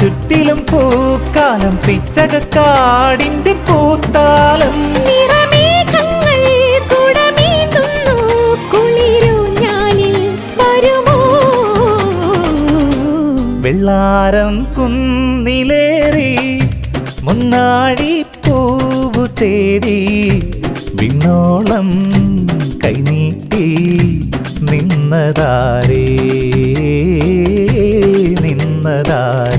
ചുറ്റിലും പൂക്കാലം പിച്ചകക്കാടിന്റെ പൂത്താലം. വെള്ളാരം കുന്നിലേറി മുന്നാടി പൂവു തേടി വിണ്ണോളം നിന്നതാരേ നിന്നതാരേ.